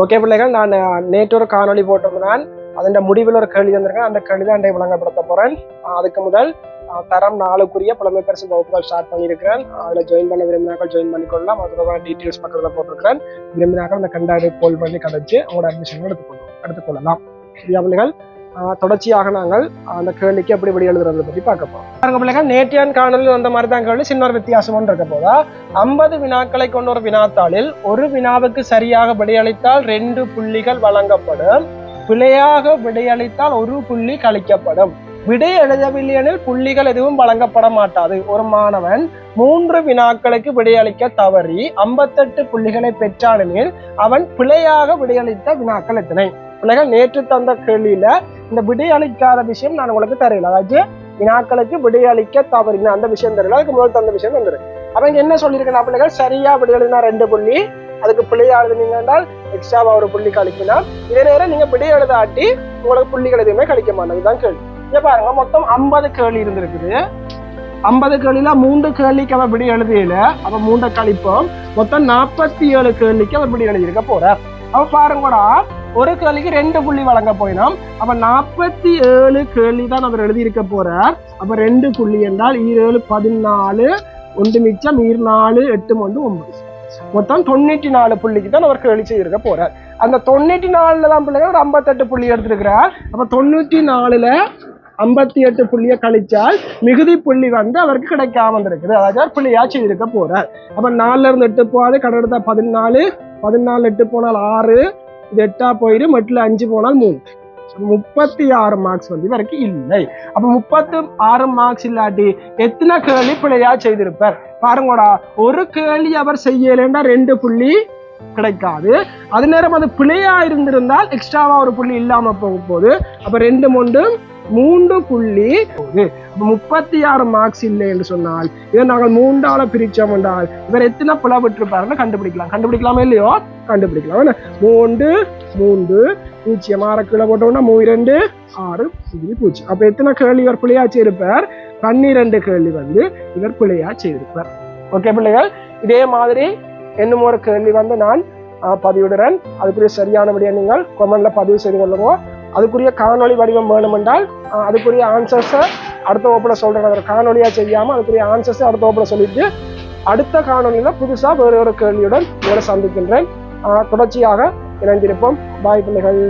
Okay பிள்ளைகள் நான் நேற்று ஒரு காணொளி போட்டிருந்தேன் அதன் முடிவில் ஒரு கேள்வி வந்திருக்கேன் அந்த கேள்வி தான் இன்றைய விளங்கப்படுத்த போறேன். அதுக்கு முதல் தரம் நாளுக்குரிய புலமை பரிசு வகுப்புகள் ஸ்டார்ட் பண்ணியிருக்கிறேன். அதில் ஜாயின் பண்ண விரும்பினாக்கள் ஜாயின் பண்ணிக்கொள்ளலாம். அதோட டீட்டெயில்ஸ் பக்கத்தில் போட்டிருக்கிறேன். விரும்பினாக்கள் அந்த கண்டாடி போல் பண்ணி கதைச்சு அவங்களோட அட்மிஷன் எடுத்துக்கொள்ளும் எடுத்துக்கொள்ளலாம். சரியா பிள்ளைகள்? தொடர்ச்சியாக நாங்கள் அந்த கேள்விக்கு எப்படி விடி எழுதுறதை பற்றி பார்க்க போறோம். பாருங்க பிள்ளைங்க நேற்றியான் காணொலியில் அந்த மாதிரி தான் கேள்வி. சின்ன ஒரு வித்தியாசம் ஒன்று இருக்க போதா? ஐம்பது வினாக்களை கொண்ட ஒரு வினாத்தாளில் ஒரு வினாவுக்கு சரியாக விடையளித்தால் ரெண்டு புள்ளிகள் வழங்கப்படும். பிழையாக விடையளித்தால் ஒரு புள்ளி கழிக்கப்படும். விடை எழுதவில்லை எனில் புள்ளிகள் எதுவும் வழங்கப்பட மாட்டாது. ஒரு மாணவன் மூன்று வினாக்களுக்கு விடையளிக்க தவறி ஐம்பத்தெட்டு புள்ளிகளை பெற்றாலுமே அவன் பிழையாக விடையளித்த வினாக்கள் எத்தனை? பிள்ளைகள் நேற்று தந்த கேள்வியில இந்த விடையளிக்காத விஷயம் நான் உங்களுக்கு தெரியல அதாவது வினாக்களுக்கு விடையளிக்க தவறின அந்த விஷயம் தெரியல. அதுக்கு முதல் தந்த விஷயம் வந்துருக்கு அவங்க என்ன சொல்லியிருக்கேன் பிள்ளைகள் சரியா விடையளினா ரெண்டு புள்ளி அதுக்கு பிள்ளையா எழுதுனீங்க என்றால் எக்ஸ்ட்ராவா ஒரு புள்ளி கழிக்கலாம் இதே நேரம் நீங்க விடை எழுதாட்டி உங்களுக்கு புள்ளிகள் எதுவுமே கழிக்க மாட்டோம் இதுதான் கேள்வி. இங்க பாருங்க மொத்தம் ஐம்பது கேள்வி இருந்திருக்குது. ஐம்பது கேள்வியில மூன்று கேள்விக்கு அவர் விடி எழுதியில அவ மூன்றை கழிப்போம். மொத்தம் நாற்பத்தி ஏழு கேள்விக்கு அவர் விடி எழுதியிருக்க போறார் அவ பாருங்கடா ஒரு கேள்விக்கு ரெண்டு புள்ளி வழங்க போயினோம். அப்ப நாற்பத்தி ஏழு கேள்வி தான் அவர் எழுதியிருக்க போறார். அப்ப ரெண்டு புள்ளி என்றால் ஈரேழு பதினாலு ஒன்று மிச்சம் ஈர் நாலு எட்டு ஒன்று ஒன்பது. மொத்தம் தொண்ணூற்றி நாலு புள்ளிக்கு தான் அவர் கேள்வி செய்திருக்க போறார். அந்த தொண்ணூற்றி நாலுல தான் பிள்ளைங்க ஒரு ஐம்பத்தெட்டு புள்ளி எடுத்திருக்கிறார். அப்ப தொண்ணூற்றி நாலுல ஐம்பத்தி எட்டு புள்ளியை கழிச்சால் மிகுதி புள்ளி வந்து அவருக்கு கிடைக்காம இருந்திருக்குது அதாவது அவர் புள்ளியா செய்திருக்க போறார். அப்ப நாலுல இருந்து எட்டு போகாது கடை பதினாலு பதினாலு எட்டு போனால் ஆறு இது எட்டா போயிடு மெட்டில் அஞ்சு போனால் மூணு. முப்பத்தி ஆறு மார்க்ஸ் வந்து வரைக்கும் இல்லை. அப்ப முப்பத்தி ஆறு மார்க்ஸ் இல்லாட்டி எத்தனை கேள்வி பிள்ளையா செய்திருப்பார்? பாருங்கடா ஒரு கேள்வி அவர் செய்யலைன்னா ரெண்டு புள்ளி கிடைக்காது. அது நேரம் அது பிள்ளையா இருந்திருந்தால் எக்ஸ்ட்ராவா ஒரு புள்ளி இல்லாம போகும் போது அப்ப ரெண்டு மூன்று மூன்று புள்ளி முப்பத்தி ஆறு மார்க்ஸ் இல்லை என்று சொன்னால் இதை நாங்கள் மூன்றால பிரிச்சோம் என்றால் இவர் எத்தனை பிழை கண்டுபிடிக்கலாம். கண்டுபிடிக்கலாமா இல்லையோ? கண்டுபிடிக்கலாம். என்ன? மூன்று மூன்று பூஜ்ஜியம். ஆறு கீழே போட்டோம்னா இரண்டு ஆறு புள்ளி பூஜ்ஜியம். அப்ப எத்தனை கேள்வி இவர் பிழையா செய்திருப்பார்? பன்னிரண்டு கேள்வி வந்து இவர் பிள்ளையா செய்திருப்பார். ஓகே பிள்ளைகள்? இதே மாதிரி இன்னும் ஒரு கேள்வி வந்து நான் பதிவிடுறேன். அதுக்குரிய சரியானபடியாக நீங்கள் கொமெண்ட்ல பதிவு செய்து கொள்ளுங்க. அதுக்குரிய காணொளி வடிவம் வேணும் என்றால் அதுக்குரிய ஆன்சர்ஸை அடுத்த ஓப்பில் சொல்கிறேன் அதை காணொலியாக செய்யாமல் அதுக்குரிய ஆன்சர்ஸை அடுத்த ஓப்பில் சொல்லிட்டு அடுத்த காணொலியில் புதுசாக வேறு ஒரு கேள்வியுடன் உங்களை சந்திக்கின்றேன். தொடர்ச்சியாக இணைந்திருப்போம். பாய் பிள்ளைகள்.